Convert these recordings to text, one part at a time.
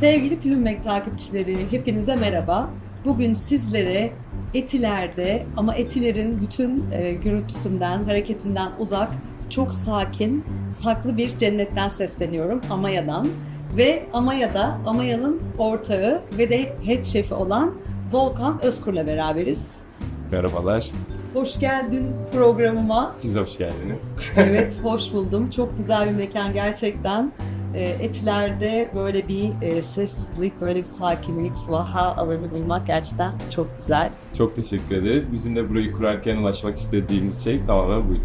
Sevgili Filmmek takipçileri, hepinize merhaba. Bugün sizlere Etiler'de ama Etiler'in bütün e, gürültüsünden, hareketinden uzak, çok sakin, saklı bir cennetten sesleniyorum Amaya'dan. Ve Amaya'da, Amaya'nın ortağı ve de head şefi olan Volkan Özkur'la beraberiz. Merhabalar, Hoş geldin programıma. siz hoş geldiniz. Evet, hoş buldum. Çok güzel bir mekan gerçekten. E, Etiler'de böyle bir e, sessizlik, böyle bir sakinlik, vaha alanı bulmak gerçekten çok güzel. Çok teşekkür ederiz. Bizim de burayı kurarken ulaşmak istediğimiz şey tamamen buydu.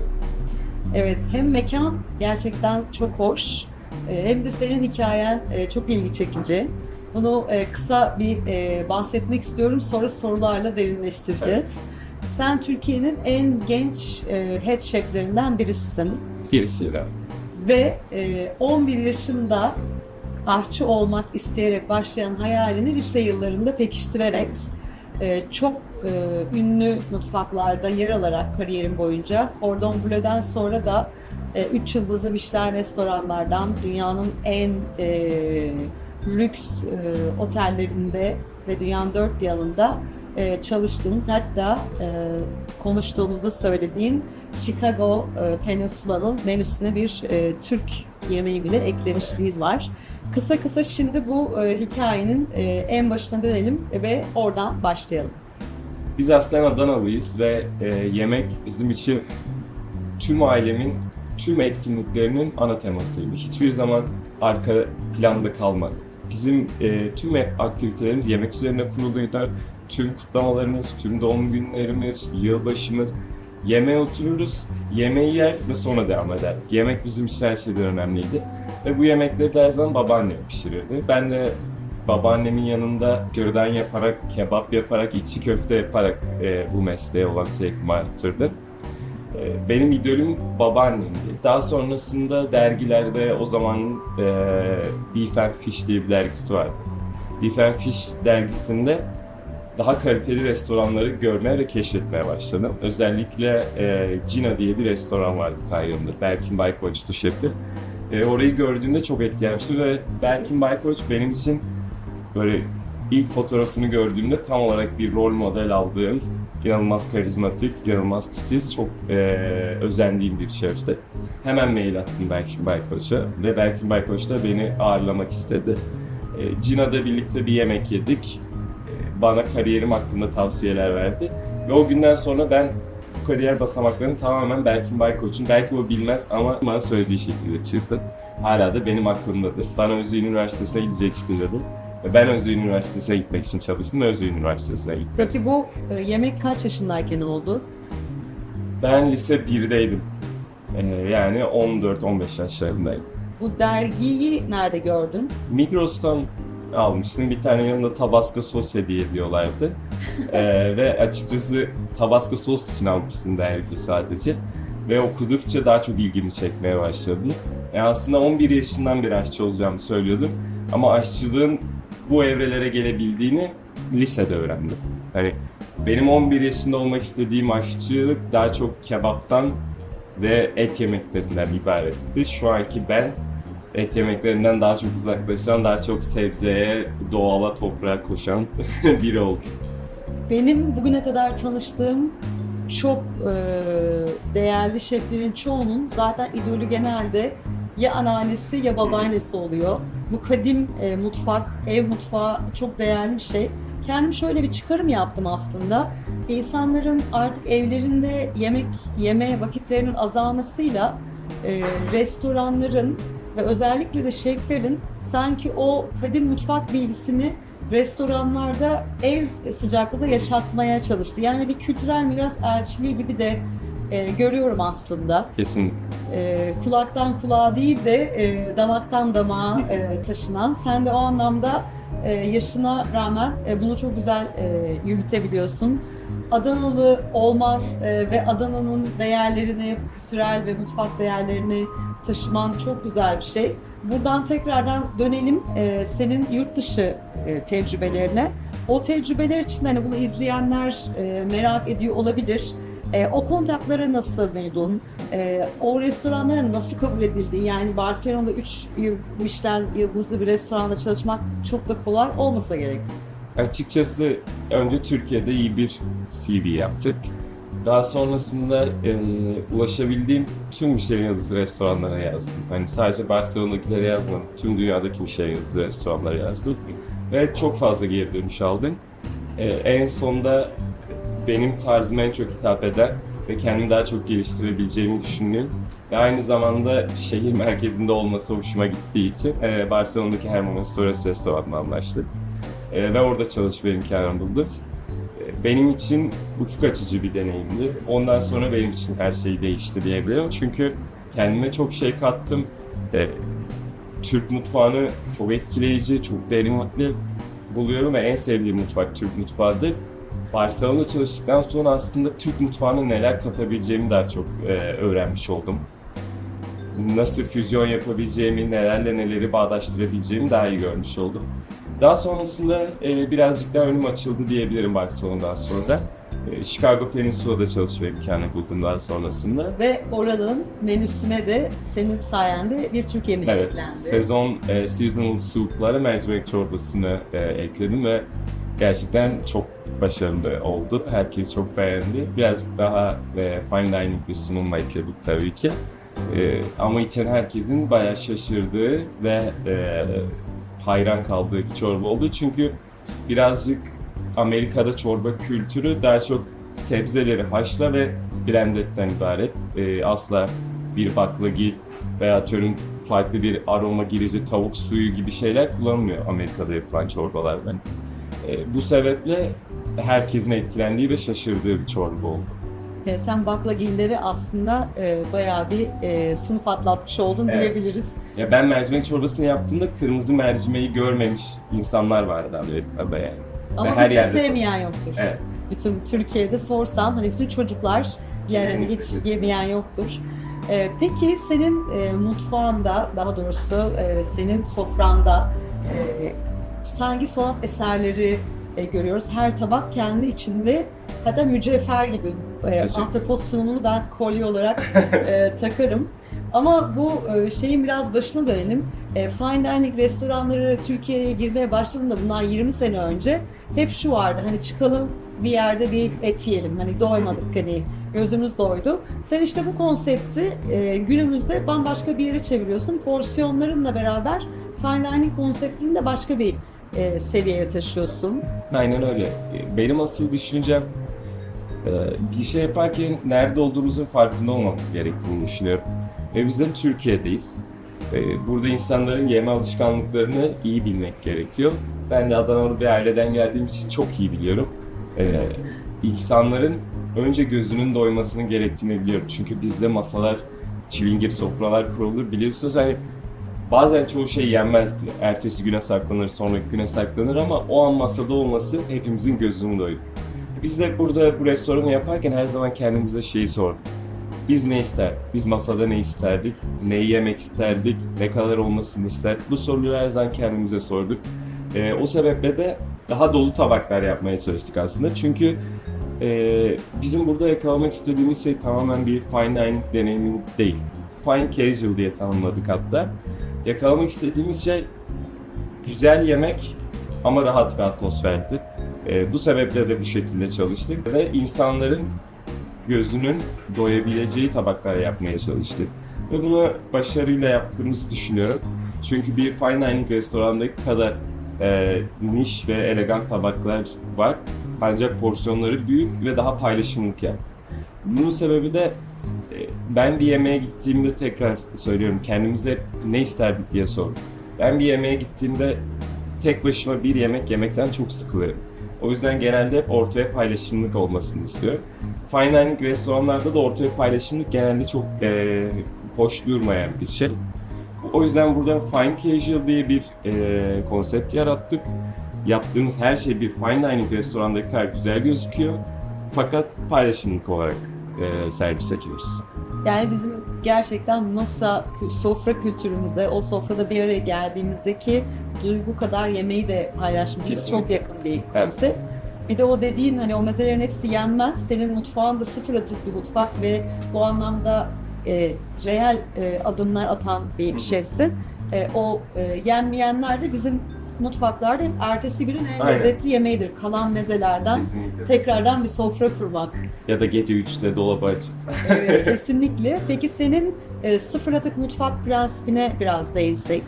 Evet, hem mekan gerçekten çok hoş, e, hem de senin hikayen e, çok ilgi çekici. Bunu e, kısa bir e, bahsetmek istiyorum, sonra sorularla derinleştireceğiz. Sen Türkiye'nin en genç e, head şeflerinden birisin. Birisiyle. Ve e, 11 yaşında aşçı olmak isteyerek başlayan hayalini lise yıllarında pekiştirerek e, çok e, ünlü mutfaklarda yer alarak kariyerin boyunca Cordon Bleu'den sonra da 3 yıldızlı Michelin restoranlardan dünyanın en e, lüks e, otellerinde ve dünyanın dört yanında e, çalıştığın hatta e, konuştuğumuzda söylediğin Chicago e, Peninsula'nın menüsüne bir e, Türk yemeği bile eklemişliği var. Kısa kısa şimdi bu e, hikayenin e, en başına dönelim ve oradan başlayalım. Biz aslında Adanalıyız ve e, yemek bizim için tüm ailemin tüm etkinliklerinin ana temasıydı. Hiçbir zaman arka planda kalmadı. Bizim e, tüm aktivitelerimiz yemek üzerine kuruluydu. Tüm kutlamalarımız, tüm doğum günlerimiz, yılbaşımız. Yemeğe otururuz, yemeği yer ve sonra devam eder. Yemek bizim için her şeyden önemliydi. Ve bu yemekleri de her zaman babaannem pişirirdi. Ben de babaannemin yanında kürdan yaparak, kebap yaparak, içi köfte yaparak e, bu mesleğe olan zevkimi arttırdım. E, benim idolüm babaannemdi. Daha sonrasında dergilerde o zaman e, Beef and Fish diye bir dergisi vardı. Beef and Fish dergisinde daha kaliteli restoranları görmeye ve keşfetmeye başladım. Özellikle e, Gina diye bir restoran vardı Kayyum'da. Berkin Baykoç'tu şefi. E, orayı gördüğümde çok etkilenmiştim ve Berkin Baykoç benim için böyle ilk fotoğrafını gördüğümde tam olarak bir rol model aldığım inanılmaz karizmatik, inanılmaz titiz, çok e, özendiğim bir şefti. Hemen mail attım Berkin Baykoç'a ve Berkin Baykoç da beni ağırlamak istedi. E, Gina'da birlikte bir yemek yedik. E, bana kariyerim hakkında tavsiyeler verdi. Ve o günden sonra ben bu kariyer basamaklarını tamamen Berkin Baykoç'un, belki o bilmez ama bana söylediği şekilde çizdim. Hala da benim aklımdadır. Bana Özyeğin Üniversitesi'ne gideceksin dedim. Ve Ben Özyeğin Üniversitesi'ne gitmek için çalıştım ve Özyeğin Üniversitesi'ne gittim. Peki bu e, yemek kaç yaşındayken oldu? Ben lise 1'deydim. Ee, yani 14-15 yaşlarındaydım. Bu dergiyi nerede gördün? Migros'tan almıştım. Bir tane yanında Tabasco sos hediye ediyorlardı. Ee, ve açıkçası Tabasco sos için almıştım dergi sadece. Ve okudukça daha çok ilgimi çekmeye başladı. E aslında 11 yaşından beri aşçı olacağımı söylüyordum. Ama aşçılığın bu evrelere gelebildiğini lisede öğrendim. Hani benim 11 yaşında olmak istediğim aşçılık daha çok kebaptan ve et yemeklerinden ibaretti. Şu anki ben et yemeklerinden daha çok uzaklaşan, daha çok sebzeye, doğala, toprağa koşan biri oldum. Benim bugüne kadar tanıştığım çok e, değerli şeflerin çoğunun zaten idolü genelde ya anneannesi ya babaannesi oluyor. Bu kadim e, mutfak, ev mutfağı çok değerli bir şey. Kendim şöyle bir çıkarım yaptım aslında. İnsanların artık evlerinde yemek yemeye vakitlerinin azalmasıyla e, restoranların ve özellikle de şeflerin sanki o kadim mutfak bilgisini restoranlarda ev sıcaklığında yaşatmaya çalıştı. Yani bir kültürel miras elçiliği gibi de e, görüyorum aslında. Kesin E, kulaktan kulağa değil de e, damaktan damağa e, taşınan. Sen de o anlamda e, yaşına rağmen e, bunu çok güzel e, yürütebiliyorsun. Adanalı olman e, ve Adana'nın değerlerini, kültürel ve mutfak değerlerini taşıman çok güzel bir şey. Buradan tekrardan dönelim e, senin yurt dışı e, tecrübelerine. O tecrübeler için hani bunu izleyenler e, merak ediyor olabilir. E, o kontaklara nasıl buldun? Ee, o restoranlara nasıl kabul edildin? Yani Barcelona'da 3 yıl Michelin yıldızlı bir restoranda çalışmak çok da kolay olmasa gerek. Açıkçası önce Türkiye'de iyi bir CV yaptık. Daha sonrasında e, ulaşabildiğim tüm Michelin yıldızlı restoranlara yazdım. Hani sadece Barcelona'dakilere yazmadım. Tüm dünyadaki Michelin yıldızlı restoranlara yazdım. Ve çok fazla geri dönüş aldım. E, en sonunda benim tarzıma en çok hitap eden ve kendimi daha çok geliştirebileceğimi düşündüğüm ve aynı zamanda şehir merkezinde olması hoşuma gittiği için e, Barcelona'daki Hermanos Torres restoranla anlaştık. E, ve orada çalışma imkanı buldum. Benim için ufuk açıcı bir deneyimdi. Ondan sonra benim için her şey değişti diyebilirim. Çünkü kendime çok şey kattım. E, Türk mutfağını çok etkileyici, çok derinlikli buluyorum ve en sevdiğim mutfak Türk mutfağıdır. Barcelona'da çalıştıktan sonra aslında Türk mutfağına neler katabileceğimi daha çok e, öğrenmiş oldum. Nasıl füzyon yapabileceğimi, nelerle neleri bağdaştırabileceğimi daha iyi görmüş oldum. Daha sonrasında e, birazcık daha önüm açıldı diyebilirim Barcelona'dan sonra. E, Chicago Peninsula'da çalışma imkanı buldum daha sonrasında. Ve oranın menüsüne de senin sayende bir Türk yemeği Evet, eklendi. sezon e, seasonal soup'lara mercimek çorbasını e, ekledim ve gerçekten çok başarılı oldu. Herkes çok beğendi. Birazcık daha e, fine dining bir sunumla ekledik tabii ki. E, ama içen herkesin bayağı şaşırdığı ve e, hayran kaldığı bir çorba oldu. Çünkü birazcık Amerika'da çorba kültürü daha çok sebzeleri haşla ve blendetten ibaret. E, asla bir baklagil veya atıyorum farklı bir aroma girici tavuk suyu gibi şeyler kullanılmıyor Amerika'da yapılan çorbalarda. E, bu sebeple herkesin etkilendiği ve şaşırdığı bir çorba oldu. E, sen baklagilleri aslında e, bayağı bir e, sınıf atlatmış oldun Evet. diyebiliriz. Ya ben mercimek çorbasını yaptığımda kırmızı mercimeği görmemiş insanlar vardı Amerika'da yani. Ama her yerde sevmeyen yoktur. Evet. Bütün Türkiye'de sorsan hani bütün çocuklar yani hiç yemeyen yoktur. E, peki senin e, mutfağında daha doğrusu e, senin sofranda e, hangi sanat eserleri e, görüyoruz? Her tabak kendi içinde hatta mücevher gibi. E, ahtapot sunumunu ben kolye olarak e, takarım. Ama bu e, şeyin biraz başına dönelim. E, fine dining restoranları Türkiye'ye girmeye başladığında bundan 20 sene önce hep şu vardı hani çıkalım bir yerde bir et yiyelim hani doymadık hani gözümüz doydu. Sen işte bu konsepti e, günümüzde bambaşka bir yere çeviriyorsun. Porsiyonlarınla beraber fine dining konseptini de başka bir e, seviyeye taşıyorsun. Aynen öyle. Benim asıl düşüncem bir şey yaparken nerede olduğumuzun farkında olmamız gerektiğini düşünüyorum. Ve biz de Türkiye'deyiz. E, Burada insanların yeme alışkanlıklarını iyi bilmek gerekiyor. Ben de Adanalı bir aileden geldiğim için çok iyi biliyorum. E, İnsanların önce gözünün doymasını gerektiğini biliyorum. Çünkü bizde masalar, çilingir sofralar kurulur. Biliyorsunuz hani bazen çoğu şey yenmez. Ertesi güne saklanır, sonraki güne saklanır ama o an masada olması hepimizin gözünü doyurur. Biz de burada bu restoranı yaparken her zaman kendimize şeyi sorduk. Biz ne isterdik? Biz masada ne isterdik? Neyi yemek isterdik? Ne kadar olmasını isterdik? Bu soruları her zaman kendimize sorduk. Ee, o sebeple de daha dolu tabaklar yapmaya çalıştık aslında. Çünkü e, bizim burada yakalamak istediğimiz şey tamamen bir fine dining deneyimi değil. Fine casual diye tanımladık hatta. Yakalamak istediğimiz şey güzel yemek ama rahat bir atmosferdi. E, bu sebeple de bu şekilde çalıştık ve insanların gözünün doyabileceği tabaklar yapmaya çalıştık. Ve bunu başarıyla yaptığımızı düşünüyorum. Çünkü bir fine dining restorandaki kadar e, niş ve elegant tabaklar var. Ancak porsiyonları büyük ve daha paylaşımlık yani. Bunun sebebi de e, ben bir yemeğe gittiğimde tekrar söylüyorum kendimize ne isterdik diye sorduk. Ben bir yemeğe gittiğimde tek başıma bir yemek yemekten çok sıkılırım. O yüzden genelde hep ortaya paylaşımlık olmasını istiyorum. Fine dining restoranlarda da ortaya paylaşımlık genelde çok e, hoş durmayan bir şey. O yüzden burada fine casual diye bir e, konsept yarattık. Yaptığımız her şey bir fine dining restorandaki kadar güzel gözüküyor. Fakat paylaşımlık olarak e, servis ediyoruz. Yani bizim gerçekten masa, sofra kültürümüze, o sofrada bir araya geldiğimizdeki duygu kadar yemeği de paylaşmamız Kesinlikle. çok yakın bir Evet. konsept. Bir de o dediğin hani o mezelerin hepsi yenmez. Senin mutfağın da sıfır atık bir mutfak ve bu anlamda e, reel e, adımlar atan bir şefsin. E, o e, yenmeyenler de bizim mutfaklarda hep ertesi günün en Aynen. lezzetli yemeğidir. Kalan mezelerden Kesinlikle. tekrardan bir sofra kurmak. Ya da gece 3'te dolaba aç. Evet, kesinlikle. Peki senin e, sıfır atık mutfak prensibine biraz değinsek.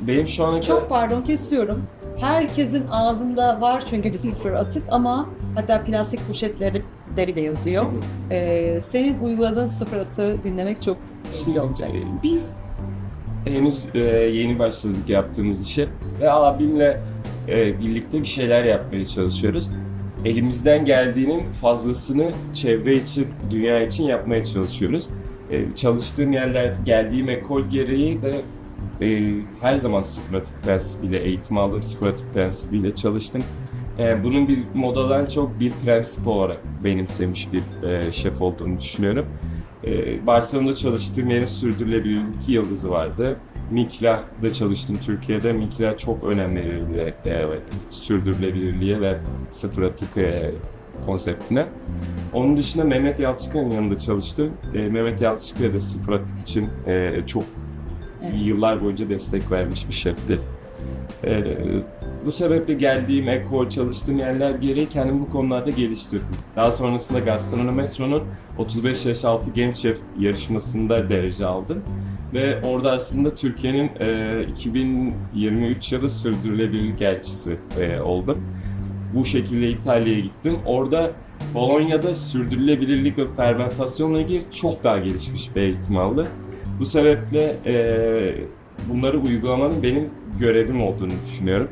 Benim şu ana Çok pardon kesiyorum. Herkesin ağzında var çünkü bir sıfır atık ama hatta plastik poşetleri de bile yazıyor. Ee, senin uyguladığın sıfır atığı dinlemek çok iyi olacak. Biz henüz e, yeni başladık yaptığımız işe ve abimle e, birlikte bir şeyler yapmaya çalışıyoruz. Elimizden geldiğinin fazlasını çevre için, dünya için yapmaya çalışıyoruz. E, çalıştığım yerler, geldiğim ekol gereği de e, her zaman atık prensibiyle eğitim aldım, atık prensibiyle çalıştım. E, bunun bir modadan çok bir prensip olarak benimsemiş bir e, şef olduğunu düşünüyorum. Ee, Barcelona'da çalıştığım yerin sürdürülebilirlik yıldızı vardı. Mikla'da çalıştım Türkiye'de. Mikla çok önem verildi e, sürdürülebilirliğe ve sıfır atık e, konseptine. Onun dışında Mehmet Yalçık'ın yanında çalıştım. E, Mehmet Yalçık'a da sıfır atık için e, çok Evet. yıllar boyunca destek vermiş bir şefti. E, bu sebeple geldiğim ekol, çalıştığım yerler gereği kendimi bu konularda geliştirdim. Daha sonrasında Gastronometro'nun 35 yaş altı genç şef yarışmasında derece aldım. Ve orada aslında Türkiye'nin e, 2023 yılı sürdürülebilirlik elçisi e, oldum. Bu şekilde İtalya'ya gittim. Orada Bolonya'da sürdürülebilirlik ve fermentasyonla ilgili çok daha gelişmiş bir eğitim aldım. Bu sebeple e, bunları uygulamanın benim görevim olduğunu düşünüyorum.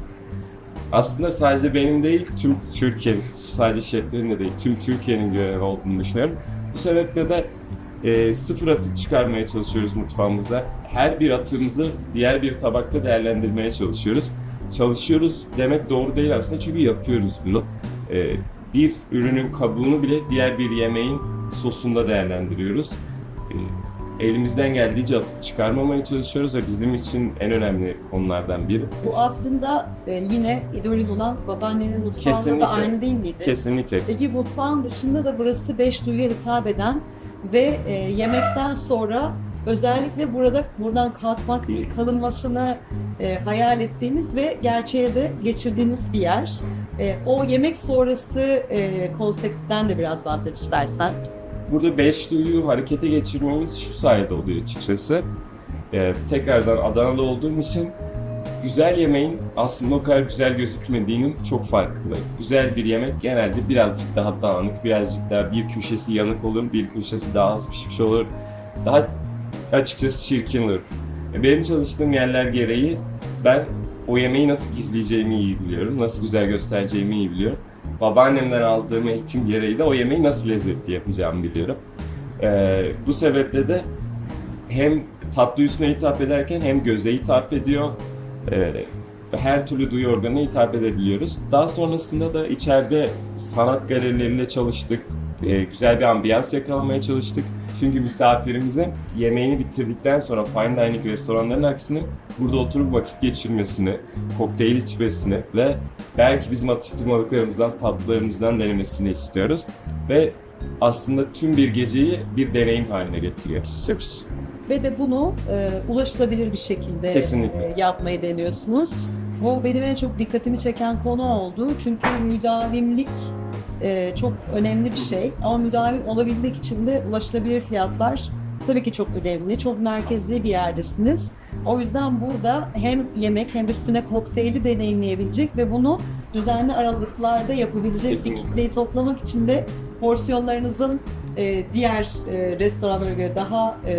Aslında sadece benim değil, tüm Türkiye'nin, sadece şeflerin de değil, tüm Türkiye'nin görevi olduğunu düşünüyorum. Bu sebeple de e, sıfır atık çıkarmaya çalışıyoruz mutfağımızda. Her bir atığımızı diğer bir tabakta değerlendirmeye çalışıyoruz. Çalışıyoruz demek doğru değil aslında çünkü yapıyoruz bunu. E, bir ürünün kabuğunu bile diğer bir yemeğin sosunda değerlendiriyoruz. E, elimizden geldiğince atık çıkarmamaya çalışıyoruz ve bizim için en önemli konulardan biri. Bu aslında e, yine ideolojik olan babaannenin mutfağında da aynı değil miydi? Kesinlikle. Peki mutfağın dışında da burası beş duyuya hitap eden ve e, yemekten sonra özellikle burada buradan kalkmak değil kalınmasını e, hayal ettiğiniz ve gerçeğe de geçirdiğiniz bir yer. E, o yemek sonrası e, konseptten de biraz bahset istersen. Burada beş duyuyu harekete geçirmemiz şu sayede oluyor açıkçası. Ee, tekrardan Adana'da olduğum için güzel yemeğin aslında o kadar güzel gözükmediğinin çok farkında. Güzel bir yemek genelde birazcık daha dağınık, birazcık daha bir köşesi yanık olur, bir köşesi daha az pişmiş olur. Daha açıkçası çirkin olur. E, Benim çalıştığım yerler gereği ben o yemeği nasıl gizleyeceğimi iyi biliyorum, nasıl güzel göstereceğimi iyi biliyorum. Babaannemden aldığım eğitim gereği de o yemeği nasıl lezzetli yapacağımı biliyorum. Ee, bu sebeple de hem tatlı üstüne hitap ederken hem göze hitap ediyor. Ee, her türlü duyu organına hitap edebiliyoruz. Daha sonrasında da içeride sanat galerileriyle çalıştık. Ee, güzel bir ambiyans yakalamaya çalıştık. Çünkü misafirimizin yemeğini bitirdikten sonra fine dining restoranların aksine burada oturup vakit geçirmesini, kokteyl içmesini ve belki bizim atıştırmalıklarımızdan, tatlılarımızdan denemesini istiyoruz. Ve aslında tüm bir geceyi bir deneyim haline getiriyoruz. Ve de bunu e, ulaşılabilir bir şekilde Kesinlikle. e, yapmayı deniyorsunuz. Bu benim en çok dikkatimi çeken konu oldu. Çünkü müdavimlik e, çok önemli bir şey. Ama müdavim olabilmek için de ulaşılabilir fiyatlar tabii ki çok önemli. Çok merkezli bir yerdesiniz. O yüzden burada hem yemek hem üstüne kokteyli deneyimleyebilecek ve bunu düzenli aralıklarda yapabilecek bir kitleyi toplamak için de porsiyonlarınızın e, diğer e, restoranlara göre daha e,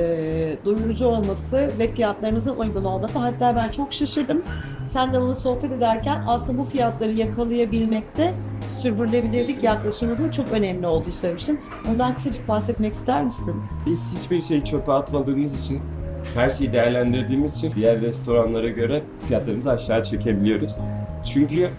doyurucu olması ve fiyatlarınızın uygun olması. Hatta ben çok şaşırdım. Sen de bunu sohbet ederken aslında bu fiyatları yakalayabilmekte sürdürülebilirlik yaklaşımının çok önemli olduğu söylemiştin. Ondan kısacık bahsetmek ister misin? Biz hiçbir şeyi çöpe atmadığımız için, her şeyi değerlendirdiğimiz için diğer restoranlara göre fiyatlarımızı aşağı çekebiliyoruz. Çünkü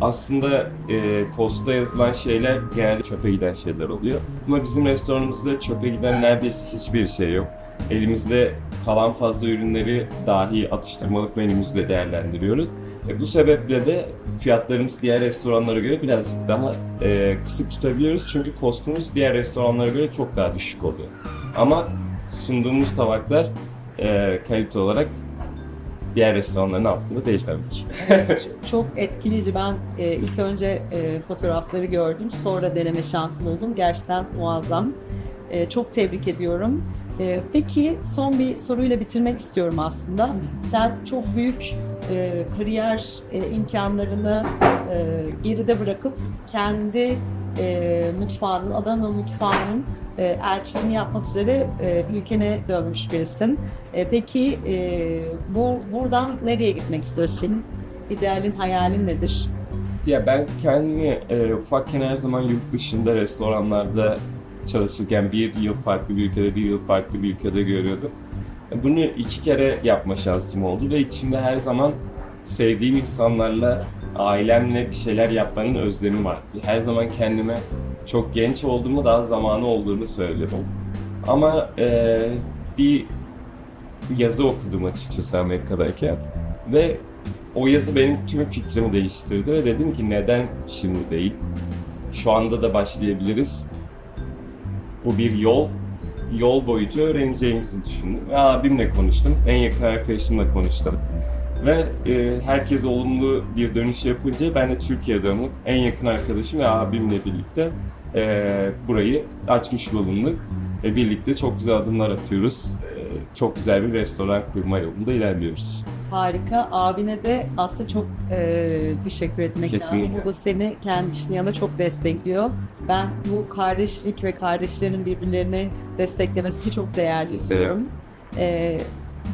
aslında e, posta yazılan şeyler genelde çöpe giden şeyler oluyor. Ama bizim restoranımızda çöpe giden neredeyse hiçbir şey yok. Elimizde kalan fazla ürünleri dahi atıştırmalık menümüzle değerlendiriyoruz. E, bu sebeple de fiyatlarımız diğer restoranlara göre birazcık daha e, kısık tutabiliyoruz. Çünkü kostumuz diğer restoranlara göre çok daha düşük oluyor. Ama sunduğumuz tabaklar e, kalite olarak diğer restoranların altında ki. Evet, çok etkileyici. Ben e, ilk önce e, fotoğrafları gördüm, sonra deneme şansı buldum. Gerçekten muazzam. E, çok tebrik ediyorum. E, peki son bir soruyla bitirmek istiyorum aslında. Sen çok büyük e, kariyer e, imkanlarını e, geride bırakıp kendi e, mutfağının, Adana mutfağının e, elçiliğini yapmak üzere e, ülkene dönmüş birisin. E, peki e, bu buradan nereye gitmek istiyorsun? İdealin, hayalin nedir? Ya ben kendimi e, ufakken her zaman yurt dışında restoranlarda çalışırken bir yıl farklı bir ülkede, bir yıl farklı bir ülkede görüyordum. E, Bunu iki kere yapma şansım oldu ve içimde her zaman sevdiğim insanlarla, ailemle bir şeyler yapmanın özlemi var. Her zaman kendime çok genç olduğumu, daha zamanı olduğunu söyledim. Ama e, bir yazı okudum açıkçası Amerika'dayken ve o yazı benim tüm fikrimi değiştirdi ve dedim ki neden şimdi değil? Şu anda da başlayabiliriz. Bu bir yol. Yol boyunca öğreneceğimizi düşündüm. Ve abimle konuştum. En yakın arkadaşımla konuştum. Ve e, herkes olumlu bir dönüş yapınca ben de Türkiye'ye dönüp en yakın arkadaşım ve abimle birlikte e, burayı açmış bulunduk. Ve birlikte çok güzel adımlar atıyoruz. E, çok güzel bir restoran kurma yolunda ilerliyoruz. Harika. Abine de aslında çok e, teşekkür etmek lazım. Bu da seni kendi işinin yanında çok destekliyor. Ben bu kardeşlik ve kardeşlerin birbirlerini desteklemesini çok değerli buluyorum. E,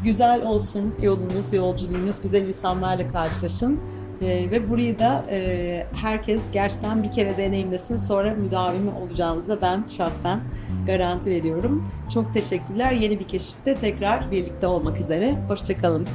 güzel olsun yolunuz, yolculuğunuz, güzel insanlarla karşılaşın. E, ve burayı da e, herkes gerçekten bir kere deneyimlesin sonra müdavimi olacağınıza ben şahsen garanti veriyorum. Çok teşekkürler. Yeni bir keşifte tekrar birlikte olmak üzere. Hoşçakalın.